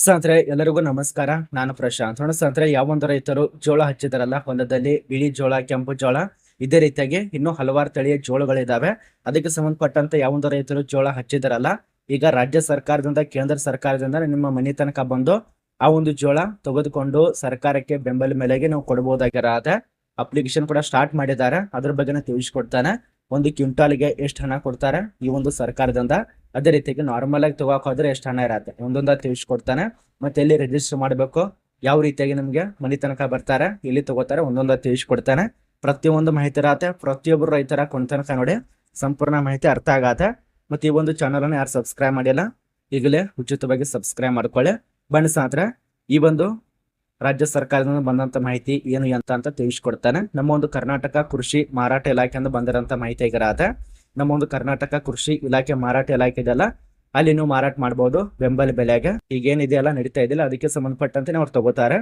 ಸ್ನೇಹಿತರೆ, ಎಲ್ಲರಿಗೂ ನಮಸ್ಕಾರ. ನಾನು ಪ್ರಶಾಂತ್. ನೋಡ ಸ್ನೇಹಿತರೆ ಯಾವೊಂದು ರೈತರು ಜೋಳ ಹಚ್ಚಿದಾರಲ್ಲ, ಹೊಲದಲ್ಲಿ ಬಿಳಿ ಜೋಳ, ಕೆಂಪು ಜೋಳ, ಇದೇ ರೀತಿಯಾಗಿ ಇನ್ನೂ ಹಲವಾರು ತಳಿಯ ಜೋಳಗಳಿದ್ದಾವೆ ಅದಕ್ಕೆ ಸಂಬಂಧಪಟ್ಟಂತೆ ಯಾವೊಂದು ರೈತರು ಜೋಳ ಹಚ್ಚಿದಾರಲ್ಲ, ಈಗ ರಾಜ್ಯ ಸರ್ಕಾರದಿಂದ, ಕೇಂದ್ರ ಸರ್ಕಾರದಿಂದ ನಿಮ್ಮ ಮನೆ ತನಕ ಬಂದು ಆ ಒಂದು ಜೋಳ ತೆಗೆದುಕೊಂಡು ಸರ್ಕಾರಕ್ಕೆ ಬೆಂಬಲ ಮೇಲೆಗೆ ನಾವು ಕೊಡಬಹುದಾಗಿರತ್ತೆ ಅಪ್ಲಿಕೇಶನ್ ಕೂಡ ಸ್ಟಾರ್ಟ್ ಮಾಡಿದ್ದಾರೆ. ಅದ್ರ ಬಗ್ಗೆ ತಿಳಿಸ್ಕೊಡ್ತಾನೆ. ಒಂದು ಕ್ವಿಂಟಾಲ್ಗೆ ಎಷ್ಟು ಹಣ ಕೊಡ್ತಾರೆ ಈ ಒಂದು ಸರ್ಕಾರದಿಂದ? ಅದೇ ರೀತಿಯಾಗಿ ನಾರ್ಮಲ್ ಆಗಿ ತಗೋಕ್ ಹೋದ್ರೆ ಎಷ್ಟು ಹಣ ಇರತ್ತೆ? ಒಂದೊಂದ ತಿಳಿಸ್ಕೊಡ್ತಾನೆ. ಮತ್ತೆ ಎಲ್ಲಿ ರಿಜಿಸ್ಟರ್ ಮಾಡಬೇಕು, ಯಾವ ರೀತಿಯಾಗಿ ನಮ್ಗೆ ಮನೆ ತನಕ ಬರ್ತಾರೆ, ಎಲ್ಲಿ ತಗೋತಾರೆ ಒಂದೊಂದ ತಿಳಿಸ್ಕೊಡ್ತಾನೆ. ಪ್ರತಿಯೊಂದು ಮಾಹಿತಿ ಇರತ್ತೆ. ಪ್ರತಿಯೊಬ್ಬರು ರೈತರ ತನಕ ನೋಡಿ ಸಂಪೂರ್ಣ ಮಾಹಿತಿ ಅರ್ಥ ಆಗತ್ತೆ. ಮತ್ತೆ ಈ ಒಂದು ಚಾನಲ್ ಅನ್ನು ಯಾರು ಸಬ್ಸ್ಕ್ರೈಬ್ ಮಾಡಿಲ್ಲ, ಈಗಲೇ ಉಚಿತವಾಗಿ ಸಬ್ಸ್ಕ್ರೈಬ್ ಮಾಡ್ಕೊಳ್ಳಿ. ಬಣ್ಣ ಸಾತ್ರ ಈ ಒಂದು ರಾಜ್ಯ ಸರ್ಕಾರದಿಂದ ಬಂದಂತ ಮಾಹಿತಿ ಏನು ಅಂತ ಅಂತ ತಿಳಿಸ್ಕೊಡ್ತಾನೆ. ನಮ್ಮ ಒಂದು ಕರ್ನಾಟಕ ಕೃಷಿ ಮಾರಾಟ ಇಲಾಖೆಯಿಂದ ಬಂದಿರೋಂಥ ಮಾಹಿತಿ ಆಗಿರತ್ತೆ ನಮ್ಮ ಒಂದು ಕರ್ನಾಟಕ ಕೃಷಿ ಇಲಾಖೆ ಮಾರಾಟ ಇಲಾಖೆ ಇದೆಲ್ಲ ಅಲ್ಲಿ ನೀವು ಮಾರಾಟ ಮಾಡಬಹುದು ಬೆಂಬಲ ಬೆಲೆಗೆ. ಈಗೇನಿದೆಯಲ್ಲ ನಡೀತಾ ಇದೆಯಲ್ಲ, ಅದಕ್ಕೆ ಸಂಬಂಧಪಟ್ಟಂತೆ ಅವ್ರು ತಗೋತಾರೆ.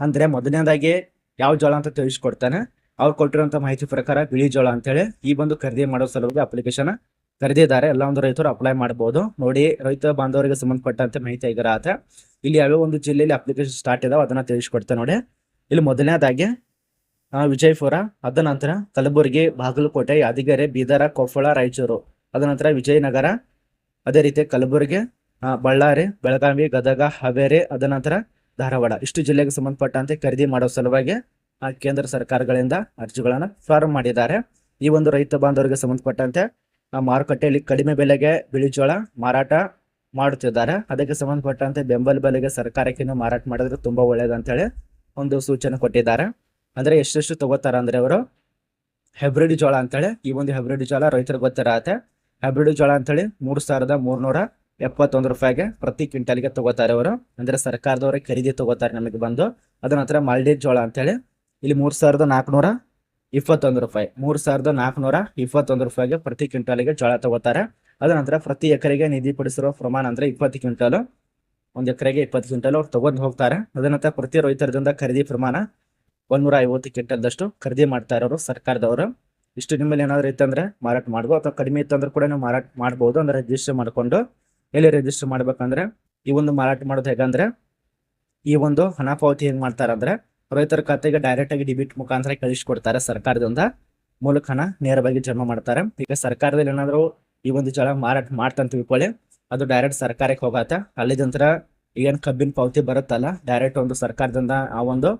ಅಂದ್ರೆ ಮೊದಲನೇದಾಗಿ ಯಾವ ಜೋಳ ಅಂತ ತಿಳಿಸ್ಕೊಡ್ತಾನೆ. ಅವ್ರು ಕೊಟ್ಟಿರುವಂತ ಮಾಹಿತಿ ಪ್ರಕಾರ ಬಿಳಿ ಜೋಳ ಅಂತೇಳಿ ಈ ಬಂದು ಖರೀದಿ ಮಾಡೋ ಸಲುವಾಗಿ ಅಪ್ಲಿಕೇಶನ್ ಕರೆದಿದ್ದಾರೆ ಎಲ್ಲ ಒಂದು ರೈತರು ಅಪ್ಲೈ ಮಾಡಬಹುದು ನೋಡಿ, ರೈತ ಬಾಂಧವರಿಗೆ ಸಂಬಂಧಪಟ್ಟಂತೆ ಮಾಹಿತಿ ಆಗಿರತ್ತೆ. ಇಲ್ಲಿ ಯಾವ್ಯಾವ ಒಂದು ಜಿಲ್ಲೆಯಲ್ಲಿ ಅಪ್ಲಿಕೇಶನ್ ಸ್ಟಾರ್ಟ್ ಇದಾವೆ ಅದನ್ನ ತಿಳಿಸ್ಕೊಡ್ತೇನೆ ನೋಡಿ. ಇಲ್ಲಿ ಮೊದಲನೇದಾಗಿ ವಿಜಯಪುರ ಅದ ನಂತರ ಕಲಬುರಗಿ, ಬಾಗಲಕೋಟೆ, ಯಾದಗಿರಿ, ಬೀದರ, ಕೊಪ್ಪಳ, ರಾಯಚೂರು. ಅದ ನಂತರ ವಿಜಯನಗರ. ಅದೇ ರೀತಿ ಕಲಬುರಗಿ ಬಳ್ಳಾರಿ, ಬೆಳಗಾವಿ, ಗದಗ, ಹಾವೇರಿ, ಅದ ನಂತರ ಧಾರವಾಡ. ಇಷ್ಟು ಜಿಲ್ಲೆಗೆ ಸಂಬಂಧಪಟ್ಟಂತೆ ಖರೀದಿ ಮಾಡೋ ಸಲುವಾಗಿ ಕೇಂದ್ರ ಸರ್ಕಾರಗಳಿಂದ ಅರ್ಜಿಗಳನ್ನು ಫಾರ್ಮ್ ಮಾಡಿದ್ದಾರೆ. ಈ ಒಂದು ರೈತ ಬಾಂಧವರಿಗೆ ಸಂಬಂಧಪಟ್ಟಂತೆ ಮಾರುಕಟ್ಟೆಯಲ್ಲಿ ಕಡಿಮೆ ಬೆಲೆಗೆ ಬಿಳಿ ಜೋಳ ಮಾರಾಟ ಮಾಡುತ್ತಿದ್ದಾರೆ. ಅದಕ್ಕೆ ಸಂಬಂಧಪಟ್ಟಂತೆ ಬೆಂಬಲ ಬೆಲೆಗೆ ಸರ್ಕಾರಕ್ಕೆ ಮಾರಾಟ ಮಾಡಿದ್ರೆ ತುಂಬಾ ಒಳ್ಳೇದಂತೇಳಿ ಒಂದು ಸೂಚನೆ ಕೊಟ್ಟಿದ್ದಾರೆ. ಅಂದ್ರೆ ಎಷ್ಟೆಷ್ಟು ತಗೋತಾರ ಅಂದ್ರೆ ಅವರು ಹೈಬ್ರಿಡ್ ಜೋಳ ಅಂತೇಳಿ, ಈ ಒಂದು ಹೈಬ್ರಿಡ್ ಜೋಳ ರೈತರಿಗೆ ಗೊತ್ತಿರತ್ತೆ ಹೈಬ್ರಿಡ್ ಜೋಳ ಅಂತೇಳಿ ಮೂರು ಸಾವಿರದ ಮೂರ್ನೂರ ಎಪ್ಪತ್ತೊಂದು ರೂಪಾಯಿಗೆ ಪ್ರತಿ ಕ್ವಿಂಟಲ್ಗೆ ತಗೋತಾರೆ ಅವರು. ಅಂದ್ರೆ ಸರ್ಕಾರದವರೇ ಖರೀದಿ ತಗೋತಾರೆ ನಮಗೆ ಬಂದು. ಅದ ನಂತರ ಮಲ್ಡಿ ಜೋಳ ಅಂತೇಳಿ, ಇಲ್ಲಿ ಮೂರ್ ಸಾವಿರದ ನಾಲ್ಕುನೂರ ಇಪ್ಪತ್ತೊಂದು ರೂಪಾಯಿ, ಮೂರ್ ಸಾವಿರದ ನಾಲ್ಕುನೂರ ಇಪ್ಪತ್ತೊಂದು ರೂಪಾಯಿಗೆ ಪ್ರತಿ ಕ್ವಿಂಟಲ್ಗೆ ಜೋಳ ತಗೋತಾರೆ. ಅದ ನಂತರ ಪ್ರತಿ ಎಕರೆಗೆ ನಿಧಿಪಡಿಸಿರೋ ಪ್ರಮಾಣ ಅಂದ್ರೆ ಇಪ್ಪತ್ತು ಕ್ವಿಂಟಲ್, ಒಂದು ಎಕರೆಗೆ ಇಪ್ಪತ್ತು ಕ್ವಿಂಟಲ್ ಅವ್ರು ತಗೊಂಡು ಹೋಗ್ತಾರೆ. ಅದ ನಂತರ ಪ್ರತಿ ರೈತರದಿಂದ ಖರೀದಿ ಪ್ರಮಾಣ ಒಂದೂರ ಐವತ್ತು ಕ್ವಿಂಟಲ್ದಷ್ಟು ಖರೀದಿ ಮಾಡ್ತಾ ಇರೋರು ಸರ್ಕಾರದವರು. ಇಷ್ಟು ನಿಮ್ಮಲ್ಲಿ ಏನಾದರೂ ಇತ್ತಂದ್ರೆ ಮಾರಾಟ ಮಾಡ್ಬೋದು, ಅಥವಾ ಕಡಿಮೆ ಇತ್ತಂದ್ರೆ ಕೂಡ ನೀವು ಮಾರಾಟ ಮಾಡ್ಬೋದು ಅಂದ್ರೆ ರಿಜಿಸ್ಟರ್ ಮಾಡ್ಕೊಂಡು, ಎಲ್ಲಿ ರಿಜಿಸ್ಟರ್ ಮಾಡ್ಬೇಕಂದ್ರೆ, ಈ ಒಂದು ಮಾರಾಟ ಮಾಡೋದು ಹೇಗಂದ್ರೆ, ಈ ಒಂದು ಹಣ ಪಾವತಿ ಹೆಂಗ್ ಮಾಡ್ತಾರಂದ್ರೆ ರೈತರ ಖಾತೆಗೆ ಡೈರೆಕ್ಟ್ ಆಗಿ ಡಿಬಿಟ್ ಮುಖಾಂತರ ಕಳಿಸ್ಕೊಡ್ತಾರೆ ಸರ್ಕಾರದಿಂದ. ಮೂಲಕ ಹಣ ನೇರವಾಗಿ ಜಮಾ ಮಾಡ್ತಾರೆ. ಈಗ ಸರ್ಕಾರದಲ್ಲಿ ಏನಾದರೂ ಈ ಒಂದು ಜಲ ಮಾರಾಟ ಮಾಡ್ತಂತ ತಿಳ್ಕೊಳ್ಳಿ, ಅದು ಡೈರೆಕ್ಟ್ ಸರ್ಕಾರಕ್ಕೆ ಹೋಗತ್ತೆ. ಅಲ್ಲಿದಂತರ ಏನು ಕಬ್ಬಿನ ಪಾವತಿ ಬರುತ್ತಲ್ಲ ಡೈರೆಕ್ಟ್ ಒಂದು ಸರ್ಕಾರದಿಂದ ಆ ಒಂದು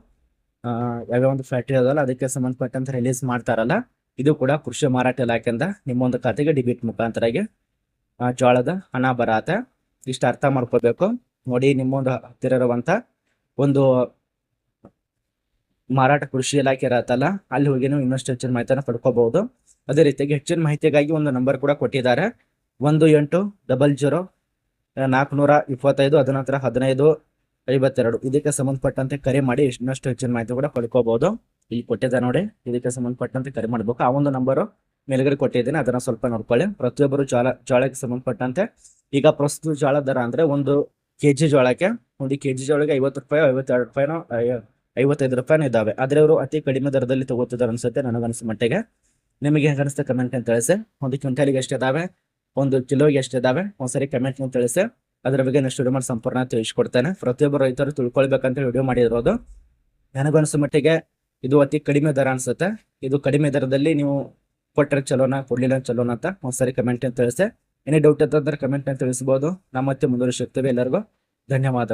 ಯಾವ್ಯಾವ ಒಂದು ಫ್ಯಾಕ್ಟ್ರಿ ಅದಲ್ಲ ಅದಕ್ಕೆ ಸಂಬಂಧಪಟ್ಟಂತ ರಿಲೀಸ್ ಮಾಡ್ತಾರಲ್ಲ, ಇದು ಕೂಡ ಕೃಷಿ ಮಾರಾಟ ಇಲಾಖೆಯಿಂದ ನಿಮ್ಮೊಂದು ಖಾತೆಗೆ ಡಿಬಿಟ್ ಮುಖಾಂತರಾಗಿ ಜೋಳದ ಹಣ ಬರತ್ತೆ. ಇಷ್ಟ ಅರ್ಥ ಮಾಡ್ಕೋಬೇಕು. ನೋಡಿ, ನಿಮ್ಮೊಂದು ಹತ್ತಿರ ಇರುವಂತ ಒಂದು ಮಾರಾಟ ಕೃಷಿ ಇಲಾಖೆ ಇರತ್ತಲ್ಲ, ಅಲ್ಲಿ ಹೋಗಿ ನೀವು ಇನ್ನಷ್ಟು ಹೆಚ್ಚಿನ ಮಾಹಿತಿಯನ್ನು ಪಡ್ಕೋಬಹುದು. ಅದೇ ರೀತಿಯಾಗಿ ಹೆಚ್ಚಿನ ಮಾಹಿತಿಗಾಗಿ ಒಂದು ನಂಬರ್ ಕೂಡ ಕೊಟ್ಟಿದ್ದಾರೆ. ಒಂದು ಎಂಟು ಡಬಲ್ ಜೀರೋ ನಾಲ್ಕುನೂರ ಇಪ್ಪತ್ತೈದು ಅದನಂತರ ಹದಿನೈದು ಐವತ್ತೆರಡು. ಇದಕ್ಕೆ ಸಂಬಂಧಪಟ್ಟಂತೆ ಕರೆ ಮಾಡಿ ಇನ್ನಷ್ಟು ಹೆಚ್ಚಿನ ಮಾಹಿತಿ ಕೂಡ ಪಡ್ಕೋಬಹುದು ಇಲ್ಲಿ ಕೊಟ್ಟಿದ್ದಾರೆ ನೋಡಿ, ಇದಕ್ಕೆ ಸಂಬಂಧಪಟ್ಟಂತೆ ಕರೆ ಮಾಡಬೇಕು. ಆ ಒಂದು ನಂಬರು ಮೇಲ್ಗಡೆ ಕೊಟ್ಟಿದ್ದೀನಿ, ಅದನ್ನ ಸ್ವಲ್ಪ ನೋಡ್ಕೊಳ್ಳಿ. ಪ್ರತಿಯೊಬ್ಬರು ಜೋಳ ಜೋಳಕ್ಕೆ ಸಂಬಂಧಪಟ್ಟಂತೆ, ಈಗ ಪ್ರಸ್ತುತ ಜೋಳ ದರ ಅಂದ್ರೆ ಒಂದು ಕೆ ಜಿ ಜೋಳಕ್ಕೆ, ಒಂದು ಕೆ ಜಿ ಜೋಳಕ್ಕೆ ಐವತ್ತು ರೂಪಾಯಿ, ಐವತ್ತೆರಡು ರೂಪಾಯಿನೋ ಐವತ್ತೈದು ರೂಪಾಯಿನೂ ಇದ್ದಾವೆ. ಆದ್ರೆ ಅವರು ಅತಿ ಕಡಿಮೆ ದರದಲ್ಲಿ ತಗೋತಿದ್ದಾರೆ ಅನ್ಸುತ್ತೆ ನನಗನ್ಸ ಮಟ್ಟಿಗೆ. ನಿಮಗೆ ಹೆಂಗ ಅನಿಸುತ್ತೆ ಕಮೆಂಟ್ ಅಂತ ತಿಳಿಸಿ. ಒಂದು ಕ್ವಿಂಟಾಲಿಗೆ ಎಷ್ಟು ಇದಾವೆ ಒಂದು ಕಿಲೋಗೆ ಎಷ್ಟು ಇದಾವೆ ಒಂದ್ಸರಿ ಕಮೆಂಟ್ ತಿಳಿಸಿ. ಅದ್ರ ಬಗ್ಗೆ ನೆಕ್ಸ್ಟ್ ವಿಡಿಯೋ ಮಾಡಿ ಸಂಪೂರ್ಣ ತಿಳಿಸ್ಕೊಡ್ತೇನೆ. ಪ್ರತಿಯೊಬ್ಬ ರೈತರು ತಿಳ್ಕೊಳ್ಬೇಕಂತ ವಿಡಿಯೋ ಮಾಡಿರೋದು. ನನಗನ್ಸೋ ಮಟ್ಟಿಗೆ ಇದು ಅತಿ ಕಡಿಮೆ ದರ ಅನ್ಸುತ್ತೆ. ಇದು ಕಡಿಮೆ ದರದಲ್ಲಿ ನೀವು ಕೊಟ್ಟರೆ ಚಲೋನ, ಕೊಡ್ಲಿಲ್ಲ ಚಲೋನ ಅಂತ ಒಂದ್ಸರಿ ಕಮೆಂಟ್ ಅಂತ ತಿಳಿಸಿ. ಏನೇ ಡೌಟ್ ಇತ್ತಂದ್ರೆ ಕಮೆಂಟ್ ಅಂತ ತಿಳಿಸ್ಬೋದು. ನಮ್ಮ ಮತ್ತೆ ಮುಂದುವರಿಸುತ್ತೇವೆ ಎಲ್ಲರಿಗೂ. ಧನ್ಯವಾದ